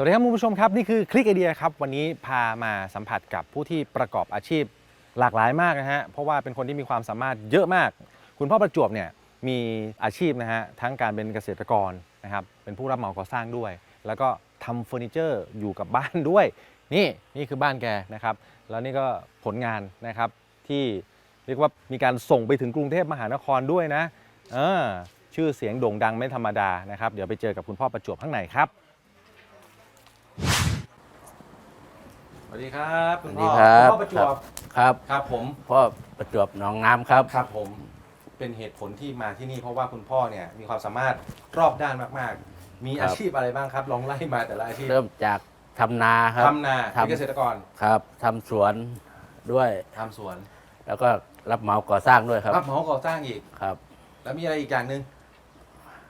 วัสดีครับคุณผู้ชมครับนี่คือคลิกไอเดียครับวันนี้พามาสัมผัสกับผู้ที่ประกอบอาชีพหลากหลายมากนะฮะเพราะว่าเป็นคนที่มีความสามารถเยอะมาก คุณพ่อประจวบเนี่ยมีอาชีพนะฮะทั้งการเป็นเกษตรกรนะครับเป็นผู้รับเหมาก่อสร้างด้วย แล้วก็ทำเฟอร์นิเจอร์อยู่กับบ้านด้วย นี่นี่คือบ้านแกนะครับแล้วนี่ก็ผลงานนะครับที่เรียกว่ามีการส่งไปถึงกรุงเทพมหานครด้วยนะเออชื่อเสียงโด่งดังไม่ธรรมดานะครับเดี๋ยวไปเจอกับคุณพ่อประจวบข้างในครับ สวัสดีครับคุณพ่อสวัสดีครับ ณพ่อประจวบครับครับผมพ่อประจวบหนองน้ำครับ ครับผมเป็นเหตุผลที่มาที่นี่เพราะว่าคุณพ่อเนี่ยมีความสามารถรอบด้านมากๆ มีครับ อาชีพอะไรบ้างครับ ลองไล่มาแต่ละอาชีพเริ่มจากทำนาครับ ทำนาทำ เป็นเกษตรกรครับทำสวนด้วย ทำสวนแล้วก็รับเหมาก่อสร้างด้วยครับรับเหมาก่อสร้างอีก ครับแล้วมีอะไรอีกอย่างหนึ่ง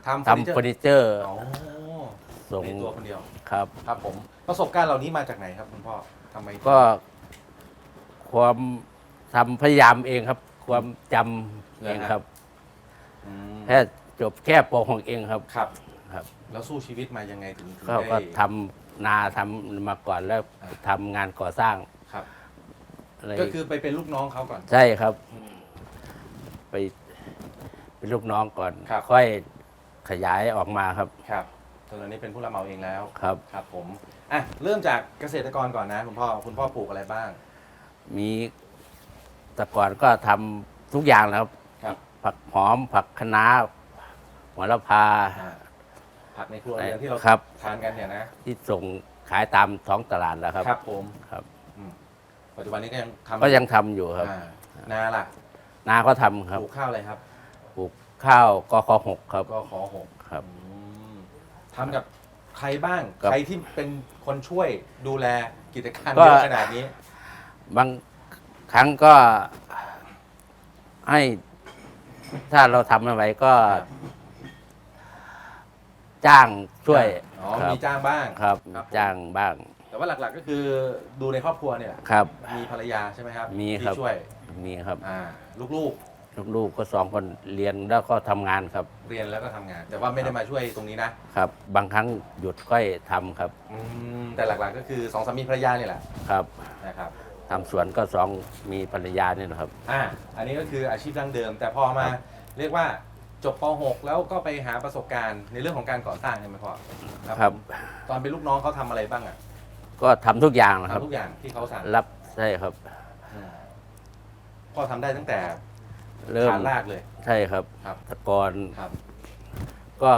ทำทำเฟอร์นิเจอร์อ๋อส่งในตัวคนเดียว ครับ ครับผมประสบการณ์เหล่านี้มาจากไหนครับคุณพ่อ ทำไมก็ความทำพยายามเองครับ ความจำเองครับอืมแค่จบแค่ป .6 เองครับ ครับ ครับ แล้วสู้ชีวิตมายังไงถึงถึงเขาก็ได้ทำนาทำมาก่อนแล้วอ่าทำงานก่อสร้างครับ อะไรก็คือไปเป็นลูกน้องเขาก่อน ใช่ครับ ไปเป็นลูกน้องก่อน ครับ ค่อยขยายออกมาครับ ครับ ตอนนี้เป็นผู้รับเหมาเองแล้วครับ ครับผมอะเริ่มจากเกษตรกรก่อนนะคุณพ่อคุณพ่อปลูกอะไรบ้าง มีแต่ก่อนก็ทำทุกอย่างนะครับ ครับผักหอมผักคะน้าหัวละพา อ่าผักในครัวเรือนที่เราครับ ทานกันเนี่ยนะที่ส่งขายตามท้องตลาดแล้วครับครับผมครับ อืมปัจจุบันนี้ก็ยังทำก็ยังทำอยู่ครับ อ่านาล่ะนาก็ทำคปรับลูกข้าวอะไรครับปลูกข้าวกคหกครับก็ขอหกครับอืม ทำกับใครบ้าง ครับ ใครที่เป็นคนช่วยดูแลกิจการก็เยอะขนาดนี้ บางครั้งก็ให้ ถ้าเราทำอะไรก็ ครับ จ้างช่วยอ๋อครับมีจ้างบ้าง ครับ ครับผมจ้างบ้างแต่ว่าหลักๆก็คือดูในครอบครัวเนี่ย ครับ มีภรรยาใช่ไหมครับมีครับ ที่ช่วย มีครับ อ่าลูก ลูกๆก็สองคนเรียนแล้วก็ทำงานครับๆเรียนแล้วก็ทำงาน แต่ว่าไม่ได้มาช่วยตรงนี้นะครับ บางครั้งหยุดก็ทำครับอืมแต่หลักๆก็คือสองสามีภรรยาเนี่ยแหละครับนะครับ ทำสวนก็สองมีภรรยานี่นะครับ อ่า อันนี้ก็คืออาชีพดั้งเดิม แต่พอมาครับ เรียกว่าจบป .6 แล้วก็ไปหาประสบการณ์ในเรื่องของการก่อสร้างใช่ไหมพ่อครับผมตอนเป็นลูกน้องเขาทำอะไรบ้างอะก็ทำทุกอย่างนะครับ ทำทุกอย่างที่เขาสั่งรับใช่ครับ อืมพ่อทำได้ตั้งแต่ เริ่ม ฐานรากเลย ใช่ครับครับ แตะกอนครับ ก็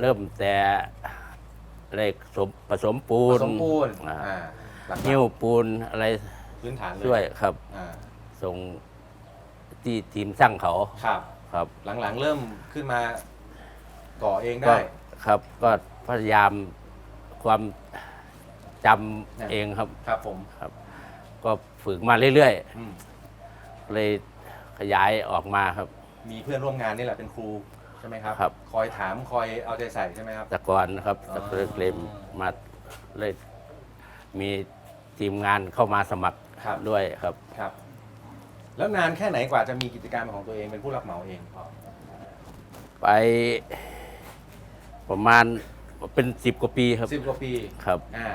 เริ่มแต่อะไรสมผสมปูผนสมปูนอ่าอ่าหลักๆหิ้วปูนอะไรพื้นฐานเลยช่วยครับ อ่าส่งที่ทีมสร้างเขาครับ ครับ หลังๆ เริ่มขึ้นมาก่อเองก็ได้ ครับก็พยายามความจำเนี่ยเองครับ ครับผม ก็ฝึกมาเรื่อยอืม ๆ เลย ขยายออกมาครับ มีเพื่อนร่วมงานนี่แหละเป็นครูใช่ไหมครับ ครับ คอยถามคอยเอาใจใส่ใช่ไหมครับ แต่ก่อนนะครับอ๋อแต่เริ่มมาเลยมีทีมงานเข้ามาสมัครครับด้วยครับ ครับ แล้วนานแค่ไหนกว่าจะมีกิจการเป็นของตัวเองเป็นผู้รับเหมาเองพ่อไปประมาณเป็นสิบกว่าปีครับสิบกว่าปีครับอ่า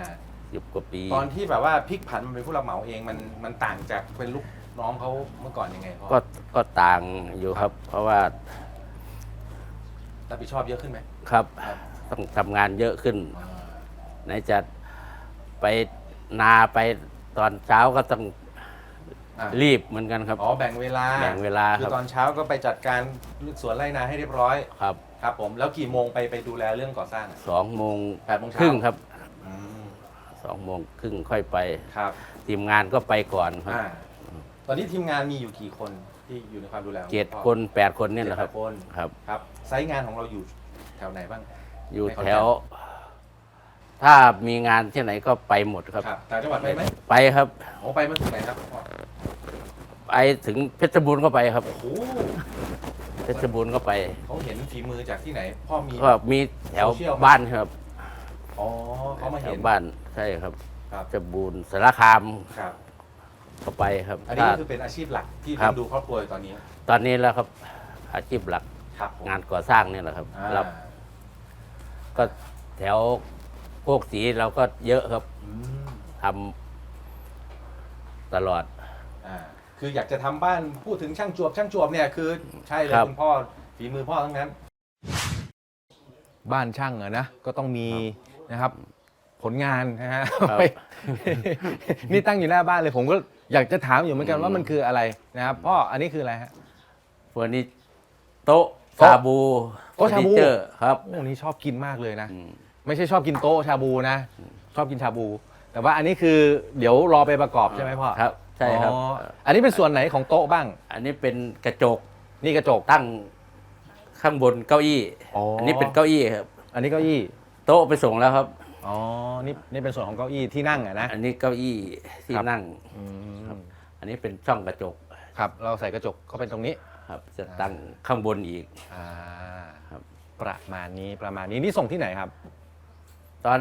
สิบกว่าปี ตอนที่แบบว่าพลิกผันมาเป็นผู้รับเหมาเองมันมันต่างจากเป็นลูก น้องเขาเมื่อก่อนยังไงพ่อก็ก็ต่างอยู่ครับ เพราะว่ารับผิดชอบเยอะขึ้นไหมครับครับต้องทำงานเยอะขึ้นไหนจะไปนาไปตอนเช้าก็ต้องอ่ารีบเหมือนกันครับ อ๋อแบ่งเวลาแบ่งเวลาคืคอรับตอนเช้าก็ไปจัดการสวนไร่นาให้เรียบร้อยครับครับ ผมแล้วกี่โมงไปไปดูแลเรื่องก่อสร้างอะสองโมงแปดโมงเช้า ครึ่งครับอืมสองโมงครึ่งค่อยไป ครับทีมงานก็ไปก่อนครับ อ่า ตอนนี้ทีมงานมีอยู่กี่คนที่อยู่ในความดูแลของเจ็ดพ่อคนแปดคนเนี่ยแหละครับ เจ็ดแปดคนครับ ครับไซต์งานของเราอยู่แถวไหนบ้าง อยู่ในขอนแถแก่นวถ้ามีงานที่ไหนก็ไปหมดครับ ครับต่างจังหวัดไปไหมไปครับโอ้ไปมาถึงไหนครับพ่อไปถึงเพชรบูรณ์ก็ไปครับ โอ้โหเพชรบูรณ์ก็ไป เขาเห็นฝีมือจากที่ไหน พ่อมี ก็มีแถวโซเชียลไหมบ้านครับอ๋อเขามาแถเห็วนบ้านใช่ครับครับเพชรบูรณ์สารคาม ครับ ก็ไปครับอันนี้ถ้าก็คือเป็นอาชีพหลักที่ครับเลี้ยงดูครอบครัวอยู่ตอนนี้ตอนนี้แล้วครับอาชีพหลักครับผมงานก่อสร้างเนี่ยแหละครับอ่ารับก็แถวโคกสีเราก็เยอะครับอืมทำตลอด อ่าคืออยากจะทำบ้านพูดถึงช่างจวบช่างจวบเนี่ยคือใช่เลยครับ คุณพ่อฝีมือพ่อทั้งนั้น บ้านช่างอะนะก็ต้องมีนะครับ ผลงานนะฮะครับไปนี่ตั้งอยู่หน้าบ้านเลยผมก็ อยากจะถามอยู่เหมือนกันว่ามันคืออะไรนะครับพ่ออันนี้คืออะไรฮะพวกนี้โต๊ะโต๊ะชาบูโต๊ะชาบู เฟอร์นิเจอร์ครับโอ้นี่ชอบกินมากเลยนะ อืมไม่ใช่ชอบกินโต๊ะชาบูนะ ชอบกินชาบู แต่ว่าอันนี้คือเดี๋ยวรอไปประกอบใช่ไหมพ่อครับ ใช่ครับ อ๋ออันนี้เป็นส่วนไหนของโต๊ะบ้าง อันนี้เป็นกระจกนี่กระจก ตั้งข้างบนเก้าอี้ อ๋ออั อันนี้เป็นเก้าอี้ครับ อันนี้เก้าอี้ โต๊ะไปส่งแล้วครับ อ๋อ นี่นี่เป็นส่วนของเก้าอี้ที่นั่งอะนะ อันนี้เก้าอี้ที่ครับ นั่ง อืมอันนี้เป็นช่องกระจกครับ เราใส่กระจกเข้าไปตรงนี้ ครับ จะตั้งข้างบนอีก อ่าครับ ประมาณนี้ประมาณนี้นี่ส่งที่ไหนครับ ตอน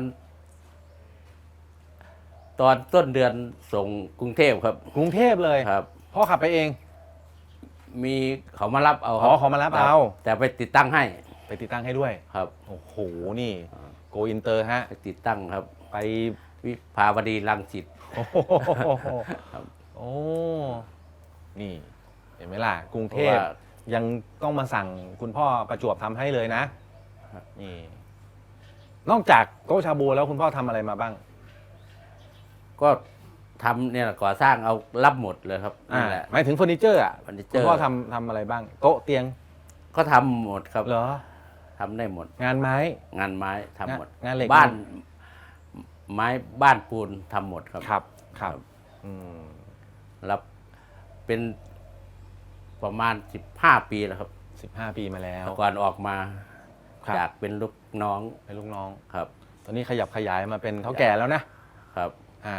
ตอนต้นเดือนส่งกรุงเทพครับกรุงเทพเลยครับ พ่อขับไปเอง มีเขามารับเอาคอ๋รัอเขามารับเอา แต่ไปติดตั้งให้ไปติดตั้งให้ด้วย ครับ โอ้โห นี่ โกอินเตอร์ฮะ ไปติดตั้งครับ ไปวิภาวดีรังสิต โอ้โหครับ โอ้นี่ เห็นไหมล่ะ กรุงเทพเพราะว่ายังต้องมาสั่งคุณพ่อประจวบทำให้เลยนะ ครับ นี่ นอกจากโต๊ะชาบูแล้วคุณพ่อทำอะไรมาบ้าง ก็ทำเนี่ยก่อสร้างเอารับหมดเลยครับอ่านี่แหละ หมายถึงเฟอร์นิเจอร์อะ เฟอร์นิเจคุอณร์พ่อทำทำอะไรบ้าง โต๊ะเตียงก็ทำหมดครับ เหรอ ทำได้หมด งานไม้ งานไม้ทำหมดงานเหล็ก บ้าน ไม้บ้านปูนทำหมดครับ ครับครับอืมรับเป็นประมาณสิบห้าปีแล้วครับสิบห้าปีมาแล้วแต่ก่อนออกมาครับ จากเป็นลูกน้องเป็นลูกน้อง ครับตอนนี้ขยับขยายมาเป็นเท่าแก่แล้วนะครับ อ่า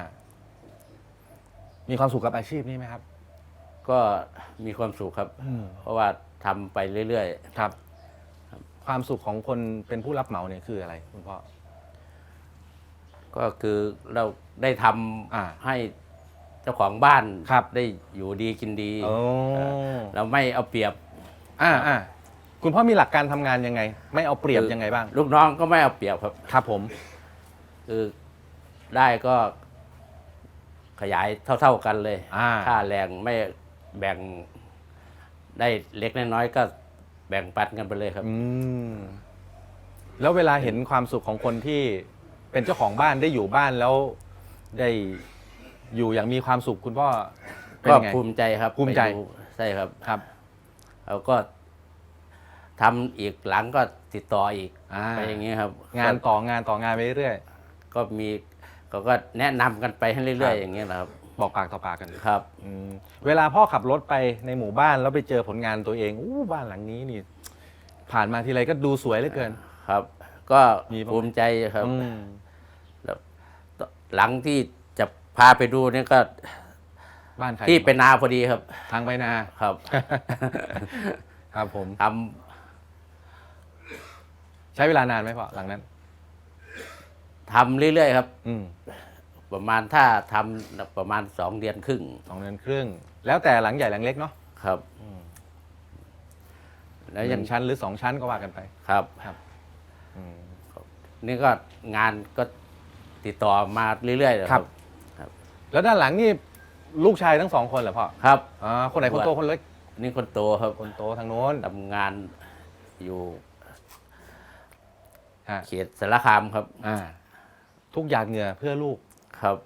มีความสุขกับอาชีพนี้ไหมครับ ก็มีความสุขครับอืมเพราะว่าทำไปเรื่อยครับ ความสุขของคนเป็นผู้รับเหมาเนี่ยคืออะไรคุณพ่อๆก็คือเราได้ทำอ่าให้เจ้าของบ้านครับได้อยู่ดีกินดีโอ้เราไม่เอาเปรียบอ่าอ่าคุณพ่อมีหลักการทำงานยังไง ไม่เอาเปรียบยังไงบ้าง ลูกน้องก็ไม่เอาเปรียบครับ ครับผม คือได้ก็ขยายเท่า ๆกันเลยอ่า ค่าแรงไม่แบ่งได้เล็กน้อยๆก็ แบ่งปันกันไปเลยครับ อืมแล้วเวลาเห็นความสุขของคนที่เป็นเจ้าของบ้านได้อยู่บ้านแล้วได้อยู่อย่างมีความสุขคุณพ่อเป็นก็ไง ภูมิใจครับภูมิใจ ไปดูใช่ครับครับเราก็ทำอีกหลังก็ติดต่ออีกอ่าไปอย่างนี้ครับงานก็ต่องานต่องานไปเรื่อย ก็มีเขาก็แนะนำกันไปให้เรื่ครัอยบๆอย่างนี้ยนะครับๆ บอกปากต่อปากกัน ครับอืมเวลาพ่อขับรถไปในหมู่บ้านแล้วไปเจอผลงานตัวเองอู้บ้านหลังนี้นี่ ผ่านมาทีไรก็ดูสวยเหลือเกิน ครับ ก็มีบ้างไหม ภูมิใจครับ อืมแล้วหลังที่จะพาไปดูเนี่ยก็บ้านใครที่เป็นนาพอดีครับ ทางไปนา ครับ ครับผม ทใช้เวลานานไหมพ่อหลังนั้นำทำเรื่อยๆครับ อืม ประมาณถ้าทำประมาณสองเดือนครึ่งสองเดือนครึ่ง แล้วแต่หลังใหญ่หลังเล็กเนาะครับอืมแล้วหยันึ่งงชั้นหรือสองชั้นก็ว่ากันไปครับ อืม นี่ก็งานก็ติดต่อมาเรื่อยๆเลยครับ แล้วด้านหลังนี่ลูกชายทั้งสองคนเหรอพ่อครับ อ่าคนไหนคนโตคนเล็กนี่คนโตครับคนโตทางโน้นทำงานอยู่ฮะเขตสารคามครับ อ่าทุกหยาดเหงื่อเพื่อลูก ครับ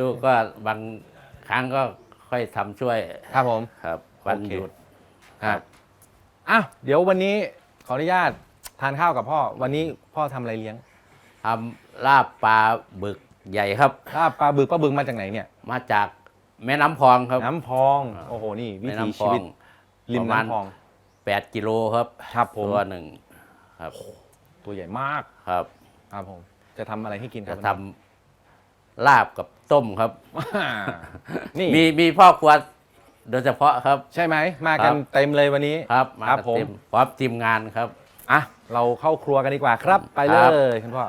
ลูกก็บางครั้งก็ค่อยทำช่วยครับผม ครับวันโอเค หยุดฮะอ้าวเดี๋ยววันนี้ขออนุญาตทานข้าวกับพ่อ วันนี้พ่อทำอะไรเลี้ยงทำลาบปลาบึกใหญ่ครับ ลาบปลาบึกปลาบึกมาจากไหนเนี่ยมาจากแม่น้ำพองครับ น้ำพองโอ้โหนี่วิแม่ถีน้ำพชีอวิงตริมประมาณน้ำพอง8กิโลครับครับผม ตัวหนึ่งครับตัวใหญ่มากครับ ครับผม จะทำอะไรให้กินคจะรับทำลาบกับต้มครับนี่มีมีพ่อครัวโดยเฉพาะครับ ใช่ไหมมากันครับ เต็มเลยวันนี้ ครับมาครับกับผมทีมพร้อมทีมงานครับ อะเราเข้าครัวกันดีกว่าครับ ไปเลครับ ยคุณพ่อ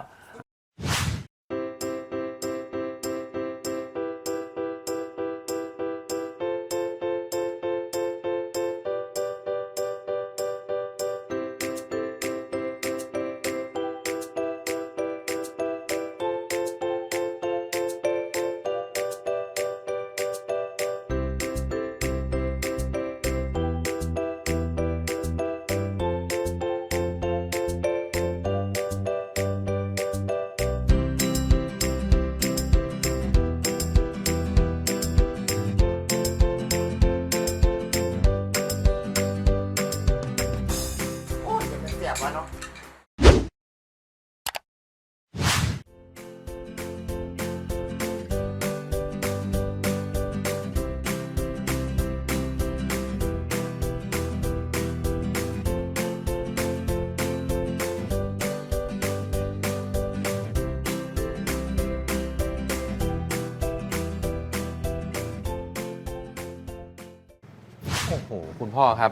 คุณพ่อครับ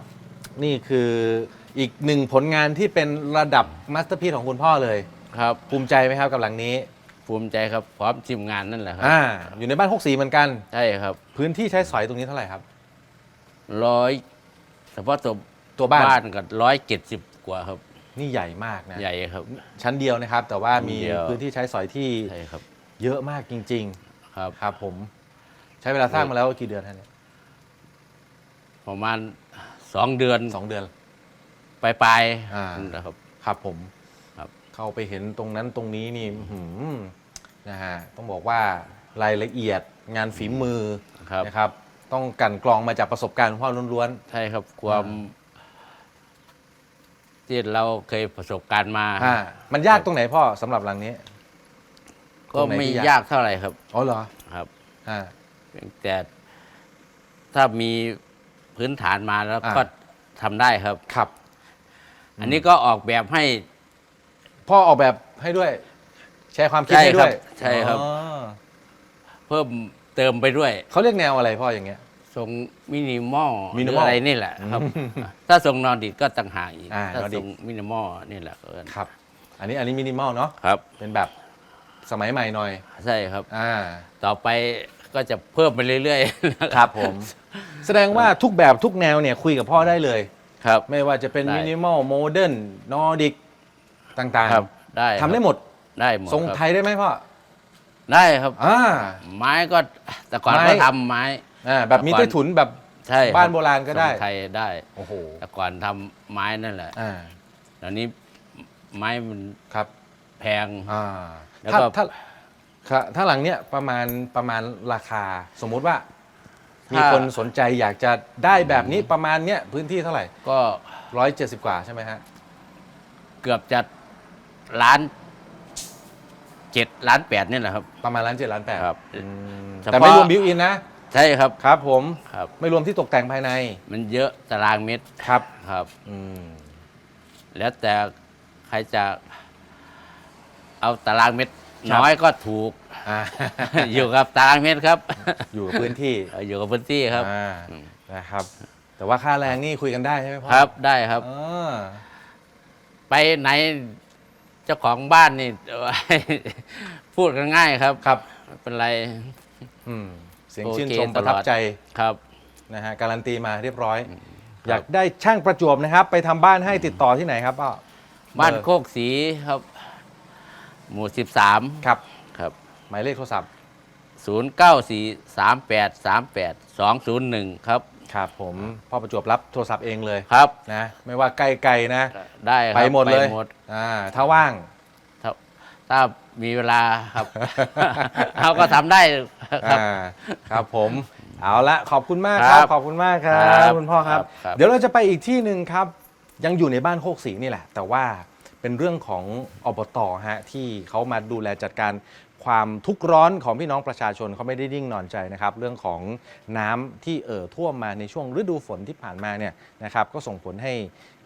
นี่คืออีกหนึ่งผลงานที่เป็นระดับมาสเตอร์พีซของคุณพ่อเลย ครับ ภูมิใจไหมครับกับหลังนี้ภูมิใจครับพร้อมทีมงานนั่นแหละครับอ่าอยู่ในบ้านหกสีเหมือนกัน ใช่ครับพื้นที่ใช้สอยตรงนี้เท่าไหร่ครับ ร้อยเฉพาะตัวตัวบ้านก็ร้อยเจ็ดสิบกว่าครับ นี่ใหญ่มากนะใหญ่ครับ ชั้นเดียวนะครับ แต่ว่ามีชั้นเดียว พื้นที่ใช้สอยที่ใช่ครับเยอะมากจริง ครับ ๆ ครับผม ใช้เวลาสร้างมาแล้วกี่เดือนฮะเนี่ย ประมาณสองเดือนสองเดือนปลายปลายๆอ่านั่นแหละครับ ครับผมครับ เข้าไปเห็นตรงนั้นตรงนี้นี่อื้อหือนะฮะต้องบอกว่ารายละเอียดงานฝีมือครับ นะครับ ต้องกลั่นกรองมาจากประสบการณ์ของพ่อล้วนใช่ครับความ ที่เราเคยประสบการณ์มา ๆอ่ามันยากตรงไหนพ่อสำหรับหลังนี้ ก็ตรงไหนไม่ที่ยากเท่าไหร่ครับอ๋อเหรอครับ อ่า เพียงแต่ถ้ามี พื้นฐานมาแล้วอ่า ก็ทำได้ครับ ครับ อันนี้ก็ออกแบบให้ พ่อออกแบบให้ด้วย แชร์ความคิดใช่ให้ครัด้บวยใช่ครับ อ๋อเพิ่มเติมไปด้วย เขาเรียกแนวอะไรพ่ออย่างเงี้ย ทรงมินิมอลห minimal รืออะไรนี่แหละครับถ้าทรงนอนดิดก็ต่างหากอีก อ่าถ้านอนดิทดรงมินิมอลนี่แหละก็ครับ อันนี้อันนี้มินิมอลเนาะครับ เป็นแบบสมัยใหม่หน่อย ใช่ครับ อ่า ต่อไป ก็จะเพิ่มไปเรื่อยๆครับผมแสดงว่าทุกแบบทุกแนวเนี่ยคุยกับพ่อได้เลย ครับ ไม่ว่าจะเป็นได้ มินิมอลโมเดิร์นนอร์ดิกต่างครับ ได้ๆทำได้หมดได้หมดทรงครับไทยได้ไหมพ่อได้ครับ อ่า ไม้ก็แต่ก่อนไม้ ก็ทำไม้ อ่าแบบมีก่อนใต้ถุนแบบใช่คบ้านโบราณก็ได้ทรงไทยได้ โอ้โหแต่ก่อนทำไม้นั่นแหละอ่าตอนนี้ไม้มันครับแพง อ่าแล้วถ้าก็ ถ้า ค่ะถ้าหลังเนี้ยประมาณประมาณราคา สมมุติว่า มีคนสนใจอยากจะได้แบบนี้ประมาณเนี้ยพื้นที่เท่าไหร่ก็ร้อยเจ็ดสิบกว่าใช่ไหมฮะเกือบจะล้านเจ็ดล้านแปดนี่แหละครับ ประมาณล้านเจ็ดล้านแปดครับอืมเฉพาะ แต่ไม่รวมบิวอินนะ ใช่ครับครับผมครับ ไม่รวมที่ตกแต่งภายในมันเยอะตารางเมตรครับ ครับ อืม แล้วแต่ใครจะเอาตารางเมตร น้อยก็ถูก อ่า อยู่กับตารางเมตรครับ อยู่กับพื้นที่เอออยู่กับพื้นที่ครับอ่าอืมนะครับ แต่ว่าค่าแรงนี่คุยกันได้ใช่ไหมพ่อครับได้ครับอ่าไปไหนเจ้าของบ้านนี่ พูดกันง่ายครับครับ ไม่เป็นไรอืมเสียงโอเคชื่นชมตประลอดทับใจครับ นะฮะการันตีมาเรียบร้อยครับอยากได้ช่างประจวบนะครับ ไปทำบ้านให้ติดต่อที่ไหนครับพ่อบ้านเบอร์โคกสีครับ หมู่สิบสามครับ ครับ หมายเลขโทรศัพท์ศูนย์เก้าสี่สามแปดสามแปดสองศูนย์หนึ่งครับ ครับผมพ่อประจวบรับโทรศัพท์เองเลยครับ นะ ไม่ว่าใกล้ไกลนะ ได้ครับไปหมดเลยหมดอ่าถ้าว่างถ้าถ้ามีเวลาครับเขาก็ทำได้ครับ อ่าครับผม เอาละขอบคุณมากคครัรับบขอบคุณมากครัครับบคุณพ่อครับ ครับครับ เดี๋ยวเราจะไปอีกที่หนึ่งครับ ยังอยู่ในบ้านโคกศรีนี่แหละ แต่ว่า เป็นเรื่องของอบตฮะที่เขามาดูแลจัดการความทุกข์ร้อนของพี่น้องประชาชนเขาไม่ได้นิ่งนอนใจนะครับ เรื่องของน้ำที่เอ่อท่วมมาในช่วงฤดูฝนที่ผ่านมาเนี่ยนะครับก็ส่งผลให้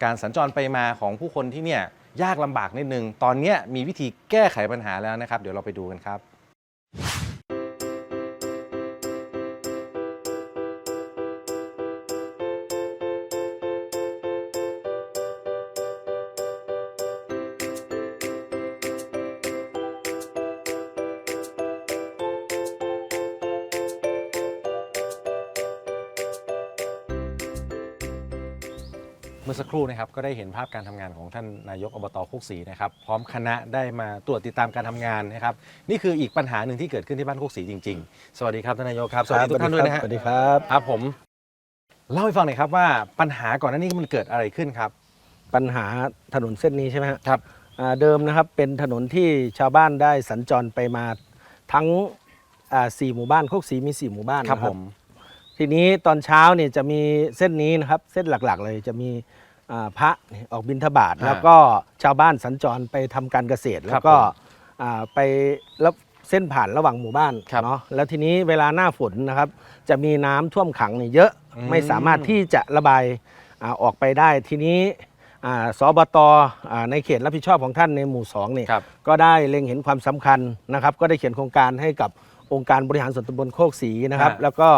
การสัญจรไปมาของผู้คนที่เนี่ยยากลำบากนิดนึง ตอนนี้มีวิธีแก้ไขปัญหาแล้วนะครับ เดี๋ยวเราไปดูกันครับ นะครับก็ได้เห็นภาพการทำงานของท่านนายกอบตโคกศรีนะครับพร้อมคณะได้มาตรวจติดตามการทำงานนะครับนี่คืออีกปัญหาหนึ่งที่เกิดขึ้นที่บ้านโคกศรีจริง ๆ สวัสดีครับท่านนายกครับสวัสดีทุกท่านด้วยนะฮะสวัสดีครับครับผมเล่าให้ฟังหน่อยครับว่าปัญหาก่อนหน้านี้มันเกิดอะไรขึ้นครับปัญหาถนนเส้นนี้ใช่ไหมฮะครับ อ่าเดิมนะครับเป็นถนนที่ชาวบ้านได้สัญจรไปมาทั้งอ่าสี่หมู่บ้านโคกศรีมีสี่หมู่บ้านครับนะผมทีนี้ตอนเช้าเนี่ยจะมีเส้นนี้นะครับ เส้นหลักๆ เลยจะมีอ่า พระเนี่ยออกบิณฑบาตแล้วก็ชาวบ้านสัญจรไปทำการเกษตร แล้วก็อ่าไปแล้วเส้นผ่านระหว่างหมู่บ้านครับเนาะแล้วทีนี้เวลาหน้าฝนนะครับ จะมีน้ำท่วมขังเนี่ยเยอะอืมไม่สามารถที่จะระบายอาออกไปได้ ทีนี้อ่าสบตอ่าในเขตรับผิดชอบของท่านในหมู่สองเนี่ยครับก็ได้เล็งเห็นความสำคัญนะครับ ก็ได้เขียนโครงการให้กับองค์การบริหารส่วนตำบลโคกศรีนะครับฮะแล้วก็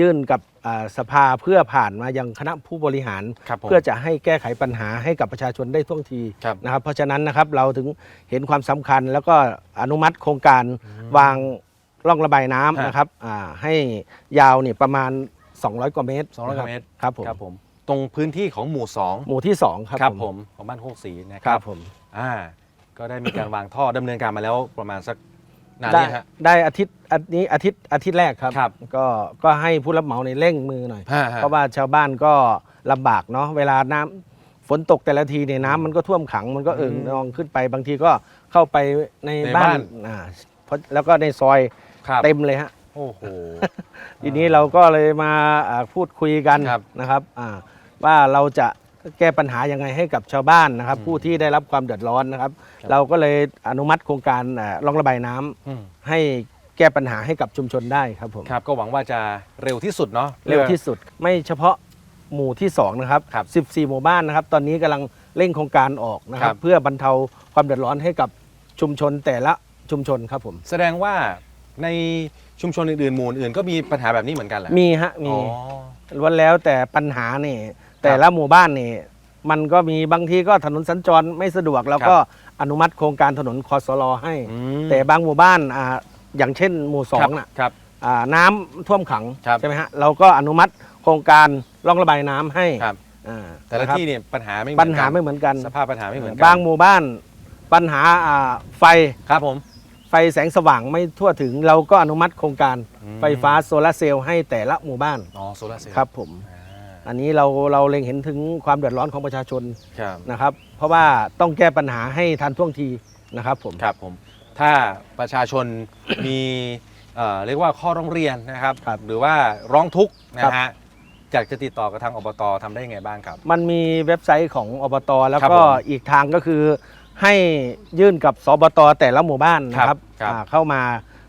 ยื่นกับอ่าสภาเพื่อผ่านมายังคณะผู้บริหารครับผมเพื่อจะให้แก้ไขปัญหาให้กับประชาชนได้ท่วงทีครับนะครับ เพราะฉะนั้นนะครับเราถึงเห็นความสำคัญ แล้วก็อนุมัติโครงการวางร่องระบายน้ำฮะนะครับอ่าให้ยาวเนี่ยประมาณ 200 กว่าเมตร200กว่าเมตรครับผมครับผมตรงพื้นที่ของหมู่สองหมู่ที่ 2 ครับครับผมของบ้านโคกศรีนะคครัรับบผมอ่าก็ได้มีการวางท่อดำเนินการมาแล้วประมาณสัก นานได้นี้ฮะ ได้อาทิตย์อันนี้อาทิตย์อาทิตย์แรกครับ ครับ ก็ก็ให้ผู้รับเหมาในยเร่งมือหน่อย ฮะฮะ เพราะว่าชาวบ้านก็ลำบากเนาะเวลาน้ำฝนตกแต่ละทีเนี่ยน้ำมันก็ท่วมขังมันก็เอิงอืมนองขึ้นไปบางทีก็เข้าไปในในบ้าบ้าน นอ่าเพราะแล้วก็ในซอยครับเต็มเลยฮะ โอ้โห ทีนี้เราก็เลยมาอ่าพูดคุยกันครับนะครับอ่าว่าเราจะ แก้ปัญหายังไงให้กับชาวบ้านนะครับอืมผู้ที่ได้รับความเดือดร้อนนะครับครับเราก็เลยอนุมัติโครงการอ่ารองระบายน้ำอืมให้แก้ปัญหาให้กับชุมชนได้ครับผมครับ ก็หวังว่าจะเร็วที่สุดเนาะเร็วที่สุดไม่เฉพาะหมู่ที่2นะครับครับ14 หมู่บ้านนะครับ ตอนนี้กำลังเร่งโครงการออกนะครัครับบเพื่อบรรเทาความเดือดร้อนให้กับชุมชนแต่ละชุมชนครับผม แสดงว่าในชุมชนอื่นๆหมู่อื่นๆก็มีปัญหาแบบนี้เหมือนกันแหละมีฮะมีอ๋อล้วนแล้วแต่ปัญหาเนี่ย แต่ละหมู่บ้านเนี่ยมันก็มีบางทีก็ถนนสัญจรไม่สะดวก แล้วก็อนุมัติโครงการถนนคอสลอให้อืมแต่บางหมู่บ้านอ่าอย่างเช่น หมู่สองน่ะครับอ่าน้ำท่วมขังครับ ใช่ไหมฮะเราก็อนุมัติโครงการร่องระบายน้ำให้ครับ อ่าแต่ละนครับที่เนี่ยปัญหาไม่เหมือนปัญหากันไม่เหมือนกัน สภาพปัญหาไม่เหมือนกันบางหมู่บ้านปัญหาอ่าไฟครับผม ไฟแสงสว่างไม่ทั่วถึง เราก็อนุมัติโครงการอืม ไฟฟ้าโซลาร์เซลล์ให้แต่ละหมู่บ้านอ๋อโซลาร์เซลล์ครับผม อ่า อันนี้เราเราเล็งเห็นถึงความเดือดร้อนของประชาชนครับนะครับ เพราะว่าต้องแก้ปัญหาให้ทันท่วงทีนะครับผมครับผมถ้าประชาชน มีเอ่อเรียกว่าข้อร้องเรียนนะครับ ครับหรือว่าร้องทุกข์ครันะบฮะอยากจะติดต่อกับทางอบตทำได้ยังไงบ้างครับ มันมีเว็บไซต์ของอบต แล้วครับก็ผมอีกทางก็คือ ให้ยื่นกับสบต แต่ละหมู่บ้านนะคครัรับบครับ อ่าเข้ามา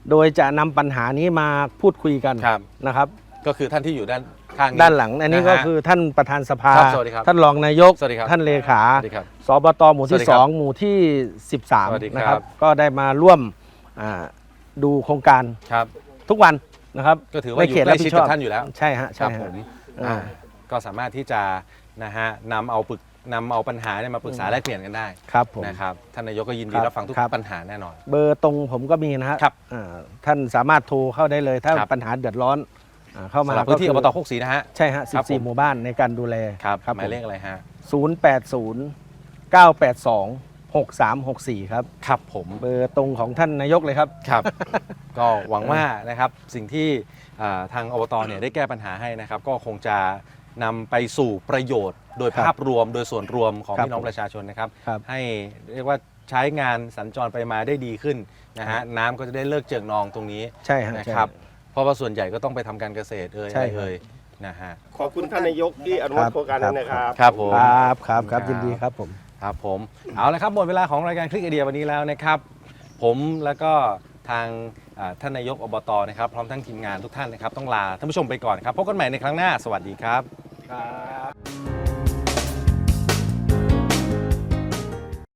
โดยจะนำปัญหานี้มาพูดคุยกันครับ นะครับ ก็คือท่านที่อยู่ด้าน ข้างนี้ด้านหลัง อันนี้นะฮะก็คือท่านประธานสภา ครับสวัสดีครับท่านรองนายก สวัสดีครับท่านเลขาสวัสดีครับสบตหมู่สวัที่สดีครับ2หมู่ที่ สวัสดี13 ครับ นะครับ ก็ได้มาร่วมอ่าดูโครงการครับทุกวันนะครับก็ถือว่าอยู่ใกล้ชิดกับท่านอยู่แล้วใช่ฮะคใช่รับฮะ ผมอ่าอ่าก็สามารถที่จะนะฮะนำเอาปรึกนำเอาปัญหาเนี่ยมาปรึกษาอืม แลกเปลี่ยนกันได้ครับผม นะครับท่านนายกก็ยินดีครับรับฟังทุกครับ ปัญหาแน่นอน เบอร์ตรงผมก็มีนะฮะครับอ่าท่านสามารถโทรเข้าได้เลย ถ้าครับปัญหาเดือดร้อน อ่าเข้ามาสำหรับพื้นที่ก็อบคืตโคกศรีนะฮะ ใช่ฮะครับผม 14 หมู่บ้านในการดูแลครับครับหมายเลขอะไรฮะ 080 982 6364 ครับ ครับผม เบอร์ตรงของท่านนายกเลยครับ ครับ ก็หวังว่านะครับสิ่งที่อ่าทางอบตเนี่ยได้แก้ปัญหาให้นะครับ ก็คงจะนำไปสู่ประโยชน์ โดยครับภาพรวมโดยส่วนรวมของครับพี่น้องผมประชาชนนะครับ ครับให้เรียกว่าใช้งานสัญจรไปมาได้ดีขึ้นนะฮะน้ำก็จะได้เลิกเจิ่งนองตรงนี้ใช่ฮะนะใช่ครับ เพราะว่าส่วนใหญ่ก็ต้องไปทำการเกษตรเอ่ยใช่อะไรครับ เอ่ยนะฮะขอบคุณท่านนายกที่อนุมัติโครงการนั้นนะครับ ครับผมครับครับครับครับยินดีครับผม ครับผมเอาละครับหมดเวลาของรายการคลิกไอเดียวันนี้แล้วนะครับ ผมแล้วก็ทางอ่าท่านนายกอบตนะครับ พร้อมทั้งทีมงานทุกท่านนะครับ ต้องลาท่านผู้ชมไปก่อนครับพบกันใหม่ในครั้งหน้าสวัสดีครับครับ